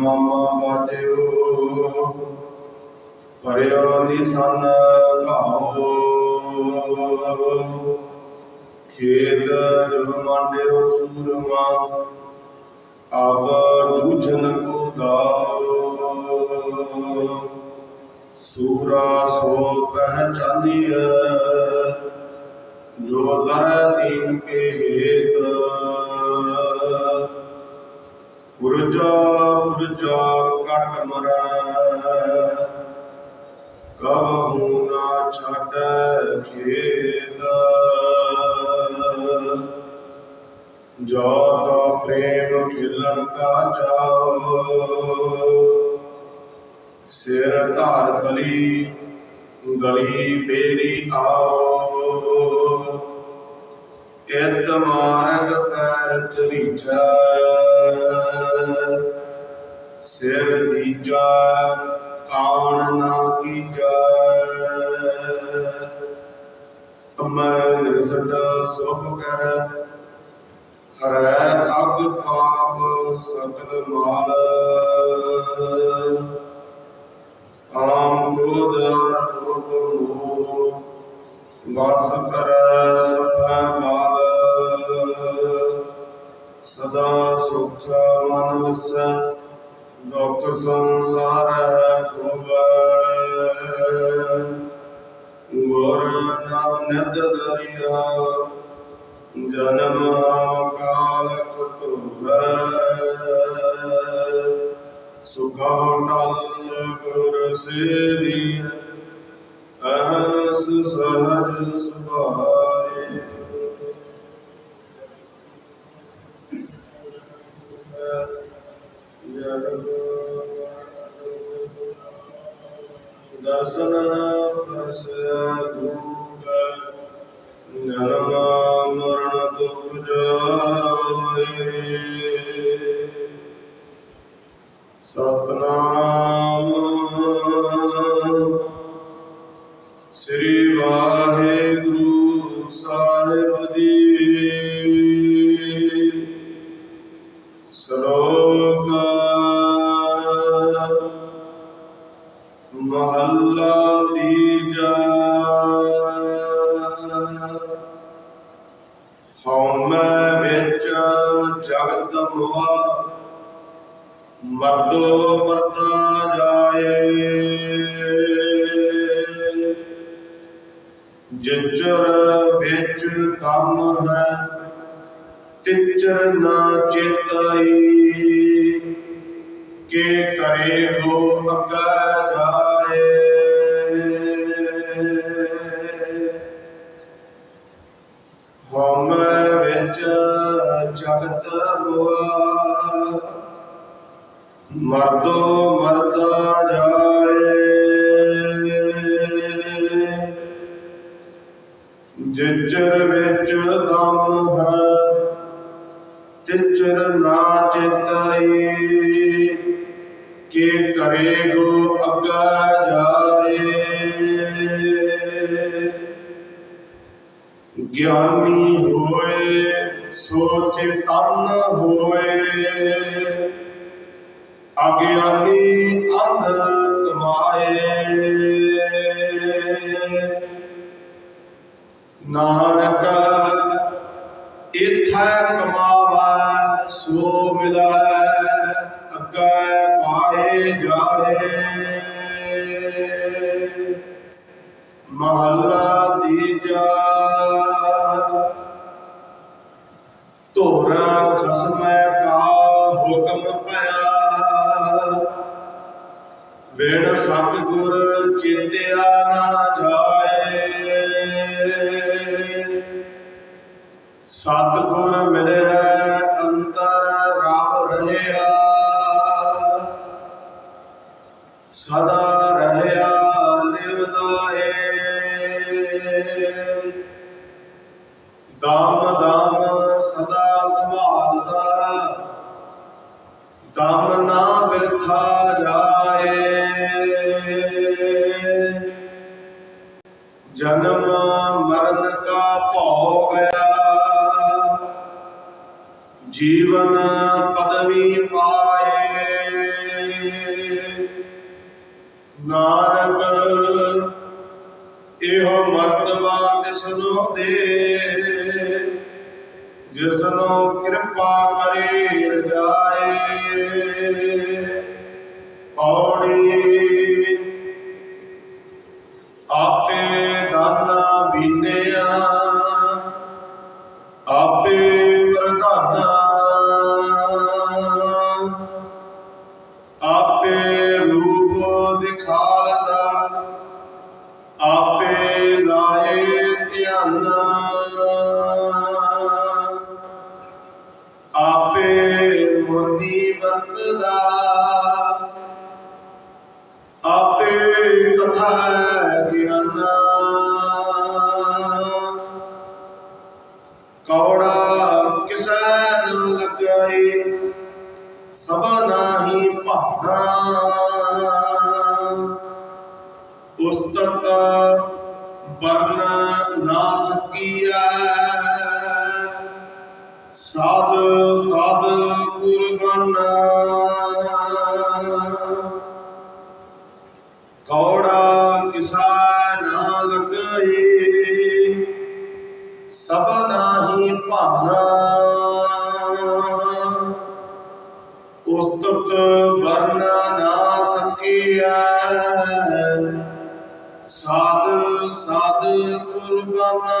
ਮਾਮਾ ਬਾਜਿਓ ਭਰਿਓ ਨਿਸਨ ਘਾਓ ਖੇਤ ਜੋ ਮੰਡਿਓ ਸੂਰਮਾ ਆਬ ਜੂਝਨ ਕੋ ਦਾਓ ਸੂਰਾ ਸੋ ਪਹਿਚਾਨੀਐ ਜੋ ਲਰ ਦੀਨ ਕੇ ਹੇਤ। ਪੁਰਜਾ ਪੁਰਜਾ ਕਟ ਮਰੈ ਕਬਹੂ ਨਾ ਛਾੜੈ ਖੇਤ ਜੋ ਤਾ ਪ੍ਰੇਮ ਖਿਲਣ ਕਾ ਜਾਓ ਸਿਰ ਧਾਰ ਤਲੀ ਗਲੀ ਬੇਰੀ ਆਓ ਇਤ ਮਾਰਗ ਪੈਰ ਚਰੀਚਾ ਸਿਰ ਦੀਜਾ ਕਾਣ ਨਾ ਕੀਜਾ ਅਮਰ ਨਿਰਸਟ ਸੁਭ ਕਰ, ਹਰੈ ਅਗ ਪਾਪ ਸਕਲ ਮਾਲ। ਆਮ ਕ੍ਰੋਧ ਅਰੋਧ ਮੋਹ ਵਾਸ ਕਰ ਸਭਾ ਮਾਲ। ਸਦਾ ਸੁਖ ਮਨ ਵਸੈ ਦੁਖ ਸੰਸਾਰ ਖੋਵੈ ਗੁਰ ਨਾਮ ਨਿਤ ਦਰਿਆ, ਜਨਮ ਕਾਲ ਕੁਤੁਹੈ ਸੁਖਾ ਟਲ ਗੁਰ ਸੇਵੀ ਅਹਨਸ ਸਹਜ ਸੁਭਾਏ ਸ੍ਰੀ ਜਿਚਰ ਵਿੱਚ ਦਮ ਹੈ ਤਿਚਰ ਨਾ ਚੇਤਾਈ। ਕੇ ਕਰੇ ਗੋ ਅੱਗਾ ਜਾਏ। ਹਉਮੈ ਵਿੱਚ ਜਗਤ ਮੋਹ ਮਰਦੋ ਮਰਦਾ ਜਿਚਰ ਵਿੱਚ ਦਮ ਹੈ, ਤਿਚਰ ਨਾ ਚਿਤਾਈ। ਕੇ ਕਰੇ ਗੋ ਅੱਗਾ ਜਾਵੇ? ਗਿਆਨੀ ਹੋਏ, ਸੋਚ ਤਨ ਹੋਏ ਅਗਿਆਨੀ ਅੰਧ ਕਮਾਏ। ਨਾਨਕ, ਇਥੈ ਕਮਾਵਾ, ਸੋ ਮਿਲੈ, ਅੱਗੇ ਪਾਏ ਜਾਏ। ਮਹੱਲਾ ਤੀਜਾ, ਧੁਰ ਖਸਮੈ ਕਾ ਹੁਕਮ ਪਿਆ ਵੇੜ ਸਤਿਗੁਰ ਚਿੰਤਿਆ ਨਾ ਜਾ ਸਤਿਗੁਰ ਮਿਲਿਆ ਅੰਤਰ ਰਾਮ ਰਹਿਆ। ਸਦਾ ਰਹਿਆ ਨਿਵਦਾਏ ਦਮ ਦਮ ਸਦਾ ਸੰਭਾਲਦਾ। ਦਮ ਨਾ ਬਿਰਥਾ ਜਾਏ। ਜਨਮ ਮਰਨ ਕਾ ਭੋਗ ਜੀਵਨ ਪਦਵੀ ਪਾਏ। ਨਾਨਕ ਇਹੋ ਮਰਤਬਾ ਤਿਸਨੋ ਦੇ। ਜਿਸਨੋ ਕਿਰਪਾ ਕਰੇ ਰਜਾਏ। ਔੜੀ ਵਰਤਦਾ ਆਪੇ ਕਥਾ ਗਿਆਨ ਕੌੜਾ ਕਿਸੈ ਨ ਲਗਾਏ ਸਭ ਨਾਹੀ ਭਾਣਾ ਉਸਤਤ ਵਰਨ ਕੌੜਾ ਕਿਸਾ ਨਾ ਲਗਈ ਸਭ ਨਾਹੀ ਭਾਨਾ ਉਸਤਤ ਵਰਨ ਨਾ ਸਕਿਆ ਸਾਧ ਸਾਧ ਕੁਰਬਾਨਾ।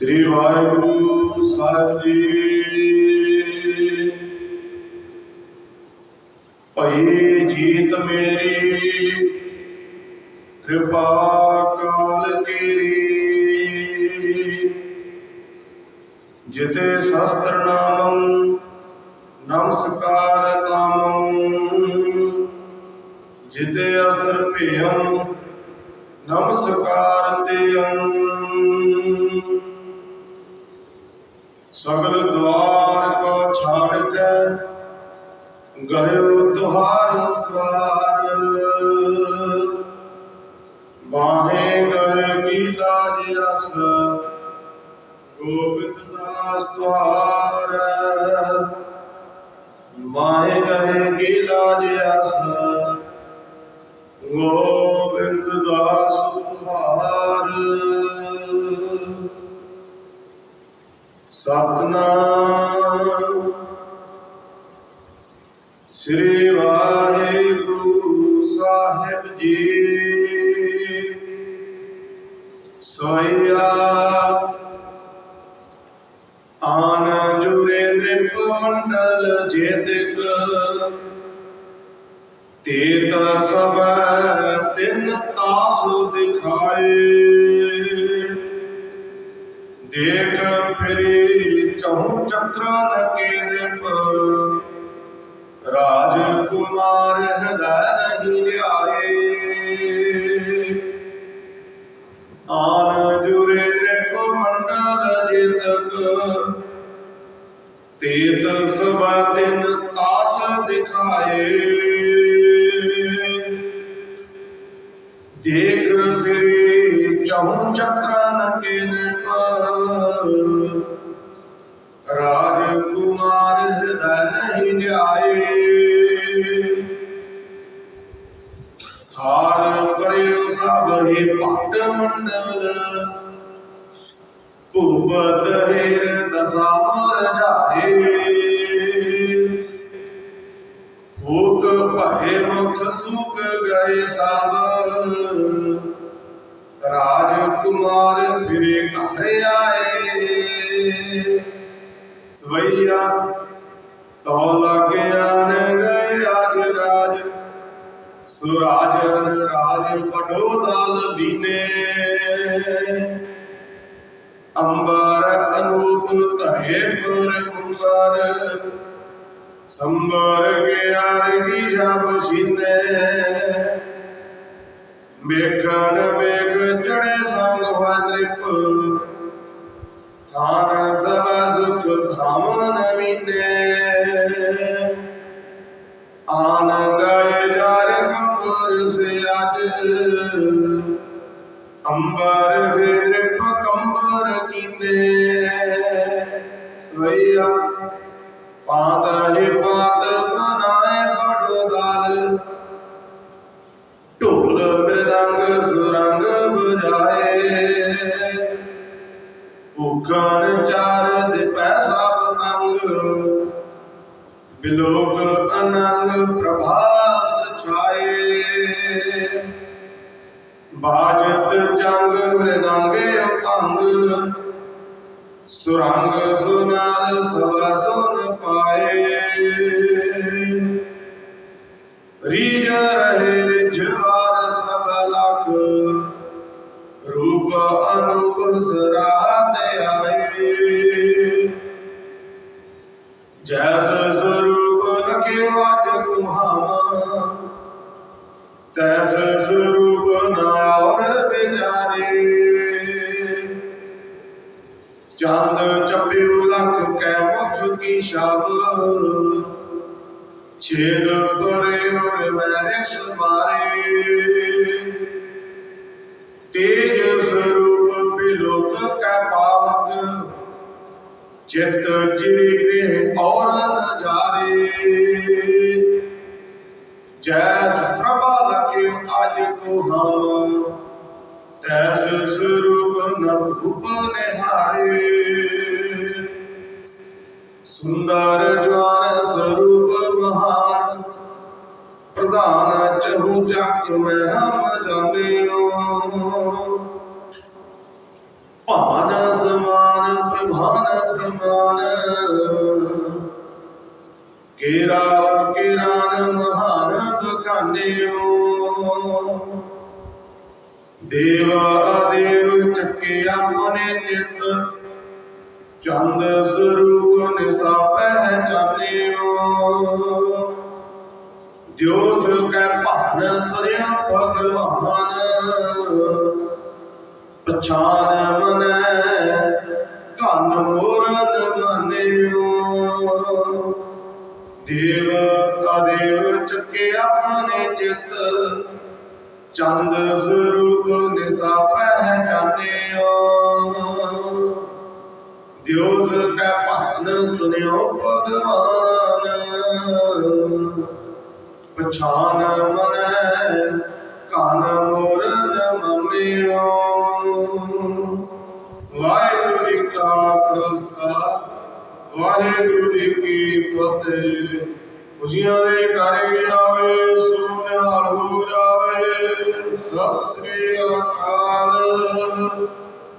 ਸ੍ਰੀ ਵਾਹਿਗੁਰੂ ਸਾਹਿਬ ਜੀ। ਭਈ ਜੀਤ ਮੇਰੀ, ਕਿਰਪਾ ਕਾਲ ਕੀਰੀ। ਜਿਤੇ ਸ਼ਸਤਰ ਨਾਮੰ, ਨਮਸਕਾਰ ਤਾਮੰ ਜਿਤੇ ਅਸਤਰ ਭੇਯੰ ਨਮਸਕਾਰ ਤੇਯੰ ਸਗਲ ਦੁਆਰ ਕੋ ਛਾੜ ਕੇ ਗਇਓ ਤੁਹਾਰ ਦਵਾਰ ਬਾਹੇ ਗਏ ਕੀ ਲਾਜ ਰਸ, ਗੋਬਿੰਦ ਦਾਸ ਤੁਹਾਰ ਮਾਹੇ ਗਏ ਕੀ ਲਾਜ ਰਸ, ਗੋਬਿੰਦ ਦਾਸ ਤੁਹਾਰ ਸਤਨਾਮ। ਸ੍ਰੀ ਵਾਹਿਗੁਰੂ ਸਾਹਿਬ ਜੀ। ਸੋਇਆ। ਆਨ ਜੁਰੇ ਨ੍ਰਿਪ ਮੰਡਲ ਜੇਤਿਕ। ਤੇਤ ਸਭ ਤਿੰਨ ਤਾਸ ਦਿਖਾਏ। ਦੇਖ ਫਿਰੀ ਚਹੁ ਚੱਕਰਨ ਕੇ ਰਿਪ ਰਾਜ ਕੁਮਾਰ ਹਿਰਦੈ ਨਹੀਂ ਲਿਆਏ। ਆਨ ਜੁਰੇ ਰਿਪ ਮੰਡਲ ਜਿਤਕ ਤੇਤ ਸਭ ਤਿੰਨ ਤਾਸ ਦਿਖਾਏ। ਦੇਖ ਫਿਰੇ ਚਹੁ ਚੱਕਰਨ ਕੇ ਨਿਪ ਭੂਪਤ ਹਿਰ ਦਸਾਵਰ ਜਾਏ ਭੂਕ ਭਏ ਮੁਖ ਸੁਖ ਗਏ ਸਭ ਰਾਜ ਕੁਮਾਰ ਫਿਰੇ ਘਰ ਆਏ। ਸਵਈਆ ਤੋ ਲਗਿਆਨ ਗਏ ਅਜ ਰਾਜ। ਸੁਰਾਜ ਰਾਜ ਪਟੋ ਦਾਲ ਬੀਨੇ। ਅੰਬਰ ਅਨੂਪ ਧਰੇ ਪੁਰ ਕੁੰਗਰ ਸੰਬਰ ਗਿਆਰ ਕੀ ਜਬ ਸੀਨੇ। ਵੇਖਣ ਵੇਖ ਚੜੇ ਸੰਗ ਵਾਦ੍ਰਿਪ ਥਾਨ ਸਭ ਸੁਖ ਧਾਮ ਨਵੀਨੇ ਆਨ ਗਏ ਜਾਰ ਸੇ ਅੱਜ। ਅੰਬਰ ਸੇ ਦ੍ਰਿਪ ਕੰਬਰ ਕੀਨੇ ਸਵਈਆ ਪਾਤ ਹੈ ਪਾਤ ਸ਼ਾਬ ਪਰੇ ਔਰ ਮੈਰੇ। ਸਮਾਰੇ ਤੇਜ ਸਰੂਪ ਬਿਲੋਕ ਕੈ ਪਾਵਕ, ਚਿਤ ਚਿਰੀ ਗ੍ਰਹਿ ਔਰ ਨਜਾਰੇ ਜੈਸ ਪ੍ਰਭਾ ਲਖੇ ਅਜ ਕੋ ਹਮ, ਤੈਸ ਸਰੂਪ ਨ ਭੂਪ ਨਿਹਾਰੇ ਸੁੰਦਰ ਜਵਾਨ ਸਰੂਪ ਮਹਾਨ, ਪ੍ਰਧਾਨ ਚਹੂ ਜਗ ਮੈਂ ਹਮ ਜਾਣਿਓ। ਭਾਨ ਸਮਾਨ ਪ੍ਰਭਾਨ ਪ੍ਰਮਾਨ, ਕੇਰਾ ਕਿਰਾਨ ਮਹਾਨ ਬਖਾਨਿਓ। ਦੇਵ ਚੱਕੇ ਆਪਣੇ ਚਿਤ, ਚੰਦ ਸਰੂਪ ਨਿਸਾ ਪਹਿਚਾਨਿਓ ਜੋਸ਼ ਕੈ ਭਾਨ ਸਰਿਆ ਭਗਵਾਨ ਪਛਾਨ ਮਨੈ ਧਨ ਮੋਰਨ ਮਨਿਓ ਦੇਵ ਆਦੇਵ ਚੱਕੇ ਆਪਣੇ ਚਿਤ ਚੰਦ ਸਰੂਪ ਨਿਸਾ ਪਹਿਚਾਨਿਓ ਦਿਓਸ ਕੈ ਭਾਨ ਸੁਨਿਓ ਭਗਵਾਨ ਪਛਾਨ ਮਨੈ ਕਾਨ ਮੋਰਨ ਮੰਨਿਓ ਵਾਹਿਗੁਰੂ ਜੀ ਕਾ ਖਾਲਸਾ ਵਾਹਿਗੁਰੂ ਜੀ ਕੀ ਫਤਿਹ ਖੁਸ਼ੀਆਂ ਦੇ ਘਰ ਆਵੇ ਸੁਨਿਹਾਲ ਹੋ ਜਾਵੇ ਸਤਿ ਸ੍ਰੀ ਅਕਾਲ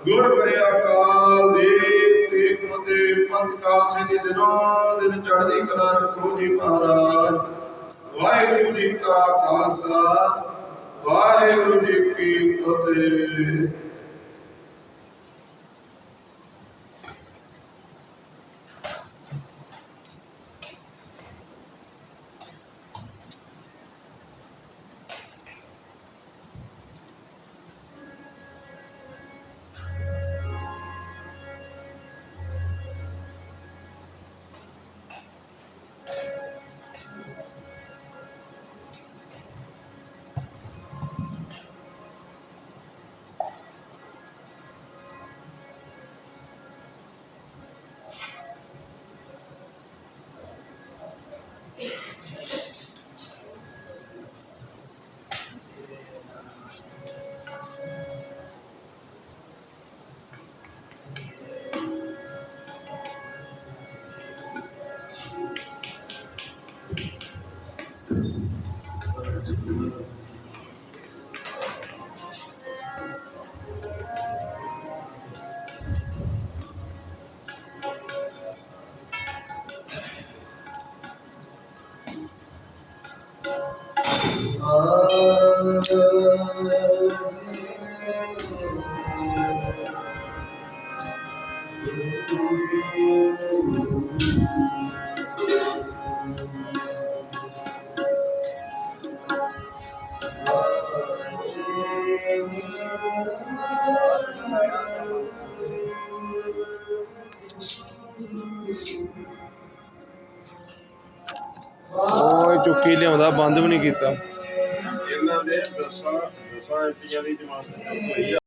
ਗੁਰ ਕਰੇ ਅਕਾਲ ਦੀ ਫਤਿਹ ਪੰਥ ਦੀ ਦਿਨੋਂ ਦਿਨ ਚੜ੍ਹਦੀ ਕਲਾ ਰੱਖੋ ਜੀ ਮਹਾਰਾਜ। ਵਾਹਿਗੁਰੂ ਜੀ ਕਾ ਖਾਲਸਾ, ਵਾਹਿਗੁਰੂ ਜੀ ਕੀ ਫਤਿਹ। ਬੰਦ ਵੀ ਨਹੀਂ ਕੀਤਾ। ਇਹਨਾਂ ਦੇ ਦਸਾਂ ਦਸਾਂ ਐਮਪੀਆਂ ਦੀ ਜਮਾਨਤ ਹੋਈ ਆ